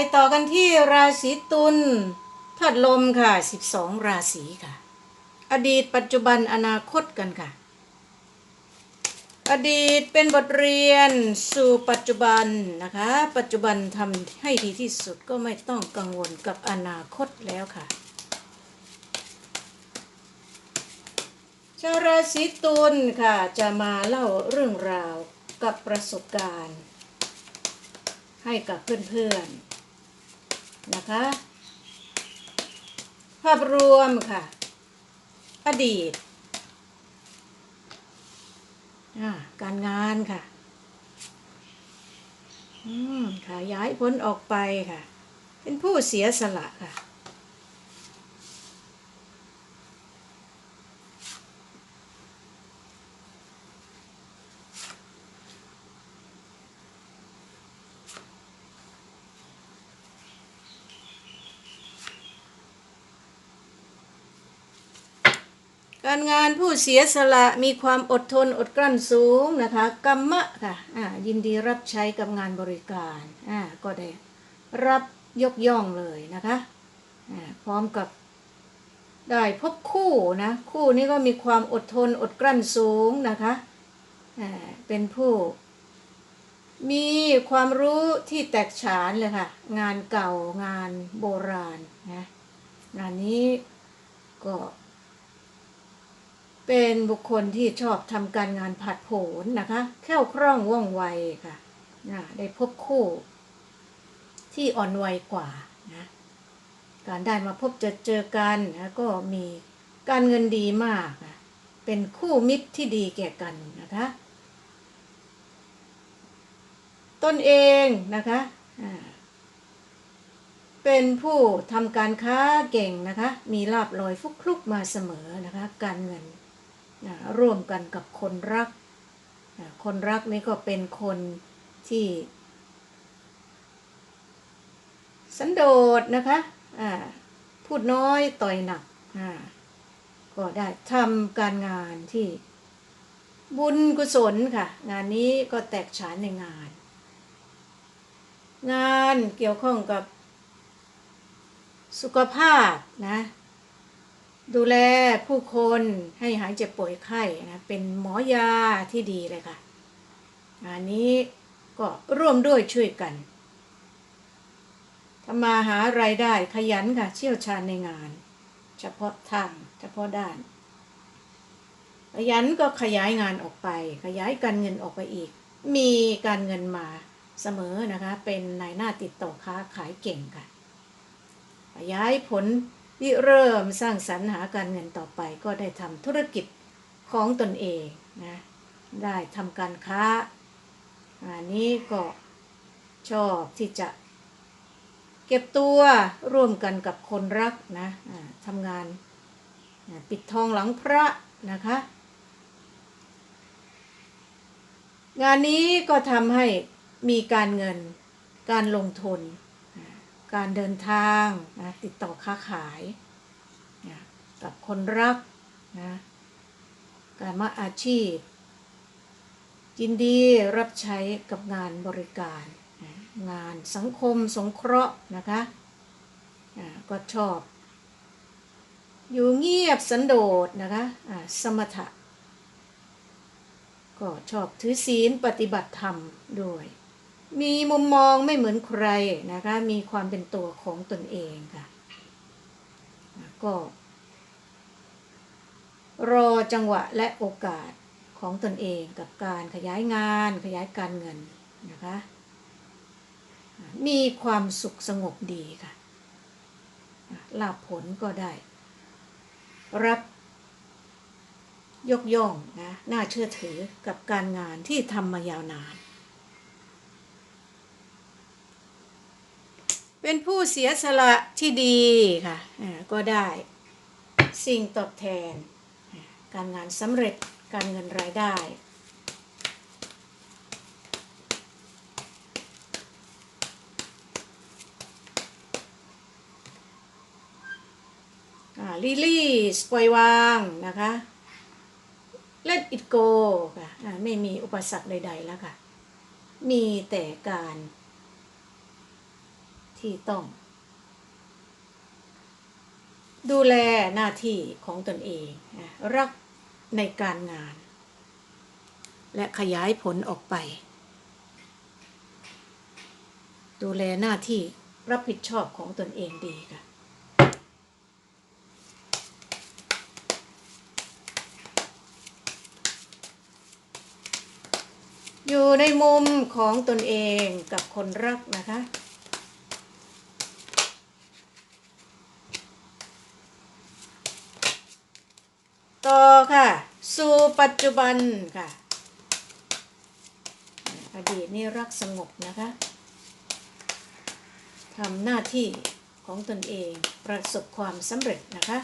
ไปต่อกันที่ราศีตุลธาตุลมค่ะ 12 ราศีค่ะ อดีตปัจจุบันอนาคตกันค่ะ อดีตเป็นบทเรียนสู่ปัจจุบันนะคะ ปัจจุบันทำให้ดีที่สุดก็ไม่ต้องกังวลกับอนาคตแล้วค่ะชาวราศีตุลค่ะจะมาเล่าเรื่องราวกับประสบการณ์ ให้กับเพื่อนๆ นะคะ ภาพรวมค่ะ อดีต การงานค่ะอืมขยายผลออกไปค่ะ เป็นผู้เสียสละค่ะ การงานผู้เสียสละมีความอดทนอดกลั้นสูงนะคะกรรมะค่ะอ่ายินดีรับใช้กับงานบริการก็ได้รับยกย่องเลยนะคะพร้อมกับได้พบคู่นะคู่นี้ก็มีความอดทนอดกลั้นสูงนะคะเป็นผู้ มีความรู้ที่แตกฉานเลยค่ะ งานเก่างานโบราณนะงานนี้ก็ เป็นบุคคลที่ชอบทำการงานผัดโผนนะคะแคล่วคล่องว่องไวค่ะนะได้พบคู่ ที่อ่อนวัยกว่านะการได้มาพบเจอเจอกันนะก็มีการเงินดีมากนะเป็นคู่มิตรที่ดีแก่กันนะคะตนเองนะคะเป็นผู้ทำการค้าเก่งนะคะ มีลาบลอยฟุกคลุกมาเสมอนะคะ การเงิน ร่วมกันกับคนรักคนรักนี่ก็เป็นคนที่ สันโดษนะคะพูดน้อยต่อยหนักก็ได้ทำการงานที่บุญกุศลค่ะ งานนี้ก็แตกฉานในงาน งานเกี่ยวข้องกับสุขภาพนะ ดูแลผู้คนให้หายเจ็บป่วยไข้นะเป็นหมอยาที่ดีเลยค่ะงานนี้ก็ร่วมด้วยช่วยกันทำมาหารายได้ขยันค่ะ เชี่ยวชาญในงาน เฉพาะทางเฉพาะด้าน ขยันก็ขยายงานออกไป ขยายการเงินออกไปอีก มีการเงินมาเสมอนะคะ เป็นนายหน้าติดต่อค้าขายเก่งค่ะ ขยายผล ที่เริ่มสร้างสรรค์หาการเงินต่อไปก็ได้ทำธุรกิจของตนเองนะได้ทำการค้าอันนี้ก็ชอบที่จะ เก็บตัวร่วมกันกับคนรักนะทำงานปิดทองหลังพระนะคะ งานนี้ก็ทำให้มีการเงินการลงทุน การเดินทางนะติดต่อค้าขายนะกับคนรักนะการมาอาชีพ ยินดีรับใช้กับงานบริการนะงานสังคมสงเคราะห์นะคะก็ชอบ อยู่เงียบสันโดษนะคะสมถะก็ชอบถือศีลปฏิบัติธรรมด้วย มีมุมมองไม่เหมือนใครนะคะ มีความเป็นตัวของตนเองค่ะ ก็ รอจังหวะและโอกาสของตนเองกับการขยายงาน ขยายการเงินนะคะ มีความสุขสงบดีค่ะลาภผลก็ได้ รับยกย่องนะน่าเชื่อถือกับการงานที่ทำมายาวนาน เป็นผู้เสียสละที่ดีค่ะก็ได้สิ่งตอบแทน การงานสำเร็จการเงินรายได้ลิลี่สปล่อยวางนะคะ let it go ค่ะไม่มีอุปสรรคใดๆแล้วค่ะ มีแต่การ ที่ต้อง ดูแลหน้าที่ของตนเอง รักในการงาน และขยายผลออกไป ดูแลหน้าที่รับผิดชอบของตนเองดีค่ะอยู่ในมุมของตนเองกับคนรักนะคะ ต่อค่ะ สู่ปัจจุบันค่ะ อดีตนี่รักสงบนะคะทำหน้าที่ของตนเองประสบความสำเร็จนะคะ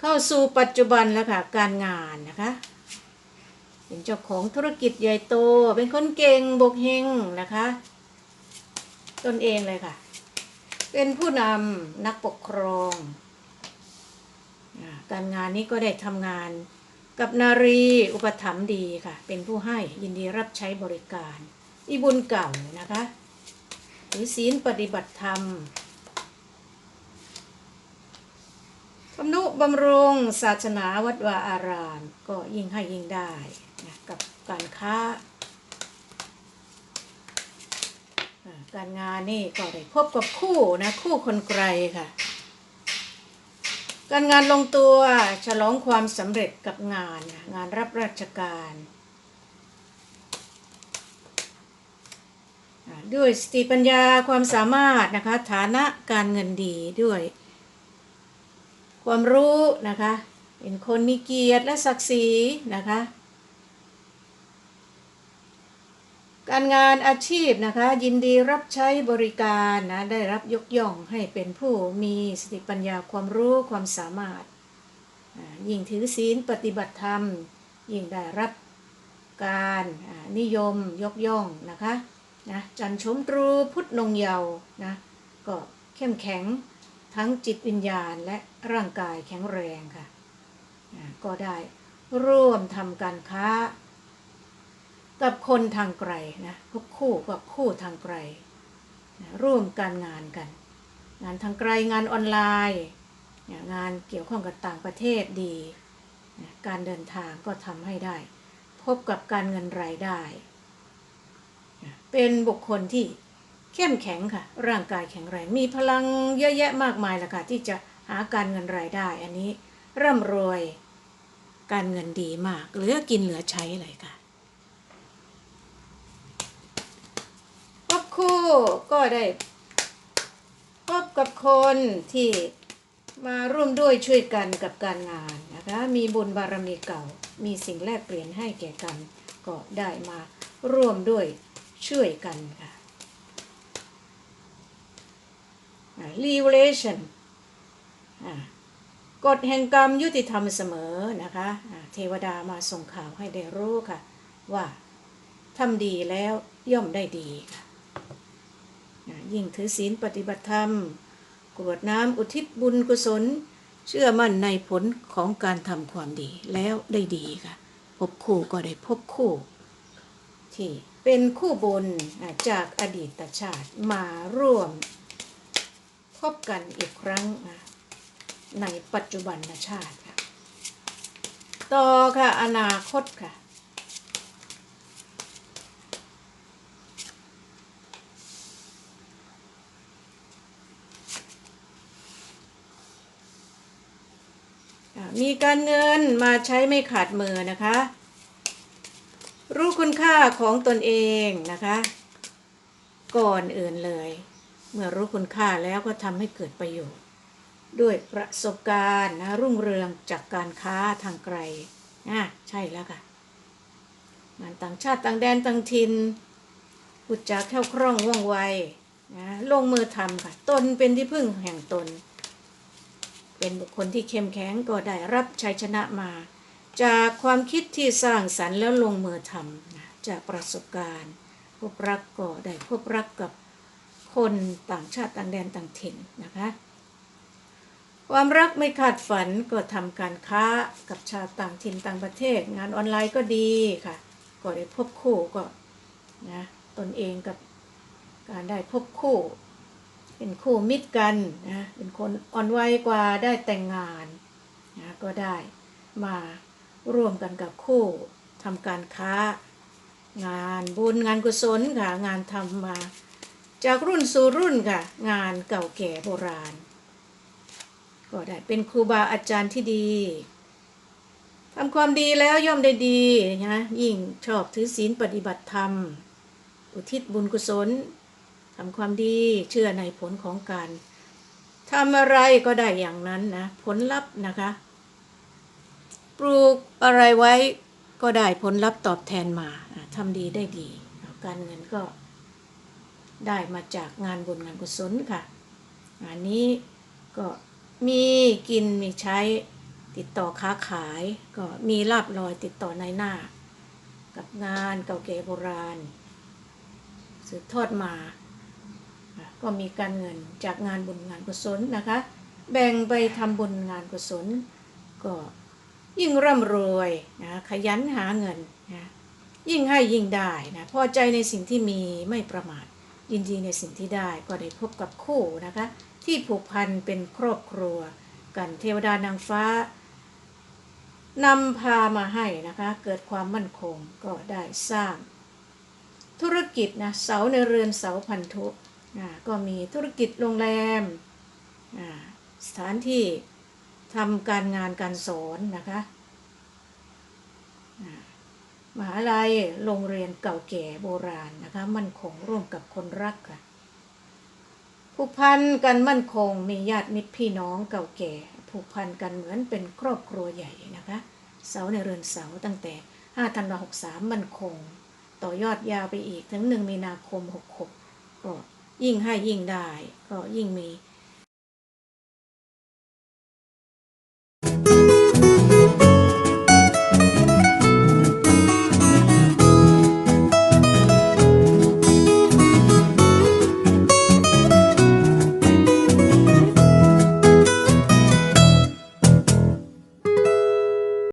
เข้าสู่ปัจจุบันแล้วค่ะ การงานนะคะ เป็นเจ้าของธุรกิจใหญ่โต เป็นคนเก่งบกเฮงนะคะ ตนเองเลยค่ะ เป็นผู้นำนักปกครอง การงานนี้ก็ได้ทำงานกับนารีอุปถัมภ์ดีค่ะ เป็นผู้ให้ยินดีรับใช้บริการ อีบุญเก่านะคะถือศีลปฏิบัติธรรมทำนุบำรุงศาสนาวัดวาอาราม ก็ยิ่งให้ยิ่งได้นะกับการค้าอ่า การงานนี่ก็ได้พบกับคู่นะคู่คนไกลค่ะ การงานลงตัวฉลองความสำเร็จกับงานงานรับราชการด้วยสติปัญญาความสามารถนะคะฐานะการเงินดีด้วย ความรู้นะคะเป็นคนมีเกียรติและศักดิ์ศรีนะคะ การงานอาชีพนะคะ ยินดีรับใช้บริการนะได้รับยกย่องให้เป็นผู้มีสติปัญญาความรู้ความสามารถ ยิ่งถือศีลปฏิบัติธรรม ยิ่งได้รับการนิยมยกย่องนะคะนะจันชมตรูพุทธนงเยาวนะก็เข้มแข็งทั้งจิตวิญญาณและร่างกายแข็งแรงค่ะก็ได้ร่วมทำการค้า กับคนทางไกลนะพวกคู่กับคู่ทางไกลนะร่วมการงานกัน งานทางไกลงานออนไลน์งานเกี่ยวข้องกับต่างประเทศดีนะการเดินทางก็ทำให้ได้ พบกับการเงินรายได้นะเป็นบุคคลที่เข้มแข็งค่ะ ร่างกายแข็งแรงมีพลังเยอะแยะมากมายละค่ะที่จะหาการเงินรายได้ อันนี้ร่ำรวยการเงินดีมาก เหลือกินเหลือใช้เลยค่ะพบ คู่ก็ได้พบกับคนที่มาร่วมด้วยช่วยกันกับการงานนะคะ มีบุญบารมีเก่า มีสิ่งแลกเปลี่ยนให้แก่กัน ก็ได้มาร่วมด้วยช่วยกันค่ะ Revelation อ่ากฎแห่งกรรมยุติธรรมเสมอนะคะ เทวดามาส่งข่าวให้ได้รู้ค่ะ ว่าทำดีแล้วย่อมได้ดีค่ะ ยิ่งถือศีลปฏิบัติธรรม กรวดน้ำอุทิศบุญกุศล เชื่อมั่นในผลของการทำความดีแล้วได้ดีค่ะ พบคู่ก็ได้พบคู่ ที่เป็นคู่บุญจากอดีตชาติมาร่วม พบกันอีกครั้งในปัจจุบันชาติค่ะ ต่อค่ะอนาคตค่ะ มีการเงินมาใช้ไม่ขาดมือนะคะ รู้คุณค่าของตนเองนะคะ ก่อนอื่นเลย เมื่อรู้คุณค่าแล้วก็ทำให้เกิดประโยชน์ ด้วยประสบการณ์นะรุ่งเรืองจากการค้าทางไกลนะใช่แล้วค่ะงานต่างชาติต่างแดนต่างถิ่นพูดจาแค่วคล่องว่องไวนะลงมือทำค่ะ ตนเป็นที่พึ่งแห่งตน เป็นบุคคลที่เข้มแข็งก็ได้รับชัยชนะมา จากความคิดที่สร้างสรรค์แล้วลงมือทำจากประสบการณ์ พบรักก็ได้พบรักกับคนต่างชาติต่างแดนต่างถิ่นนะคะความรักไม่คาดฝันก็ทำการค้ากับชาวต่างถิ่นต่างประเทศ งานออนไลน์ก็ดีค่ะ ก็ได้พบคู่ก็นะตนเองกับการได้พบคู่ เป็นคู่มิตรกันนะเป็นคนอ่อนวัยกว่าได้แต่งงานนะก็ได้มาร่วมกันกับคู่ทำการค้า งานบุญงานกุศลค่ะงานทำมา จากรุ่นสู่รุ่นค่ะ งานเก่าแก่โบราณ ก็ได้เป็นครูบาอาจารย์ที่ดีทำความดีแล้วย่อมได้ดีนะยิ่งชอบถือศีลปฏิบัติธรรม อุทิศบุญกุศล ทำความดีเชื่อในผลของการทำอะไรก็ได้อย่างนั้นนะ ผลลัพธ์นะคะ ปลูกอะไรไว้ก็ได้ผลลัพธ์ตอบแทนมาทำดีได้ดี การเงินก็ได้มาจากงานบุญงานกุศลค่ะงานนี้ก็มีกินมีใช้ติดต่อค้าขาย ก็มีลาบลอยติดต่อในหน้า กับงานเก่าแก่โบราณสืบทอดมา ก็มีการเงินจากงานบุญงานกุศลนะคะ แบ่งไปทำบุญงานกุศล ก็ยิ่งร่ำรวยนะขยันหาเงินนะยิ่งให้ยิ่งได้นะพอใจในสิ่งที่มีไม่ประมาทยินดีในสิ่งที่ได้ก็ได้พบกับคู่นะคะ ที่ผูกพันเป็นครอบครัว กันเทวดานางฟ้านำพามาให้นะคะ เกิดความมั่นคงก็ได้สร้าง ธุรกิจนะเสาในเรือนเสาพันธุ ก็มีธุรกิจโรงแรมสถานที่ทำการงานการสอนนะคะอ่ามหาลัยโรงเรียนเก่าแก่โบราณนะคะมั่นคงร่วมกับคนรักค่ะผูกพันกันมั่นคงมีญาติมิตรพี่น้องเก่าแก่ผูกพันกันเหมือนเป็นครอบครัวใหญ่นะคะเสาในเรือนเสาตั้งแต่5ธันวา63มั่นคง ต่อยอดยาวไปอีกถึง 1 มีนาคม 66ก็ ยิ่งให้ยิ่งได้ ก็ยิ่งมี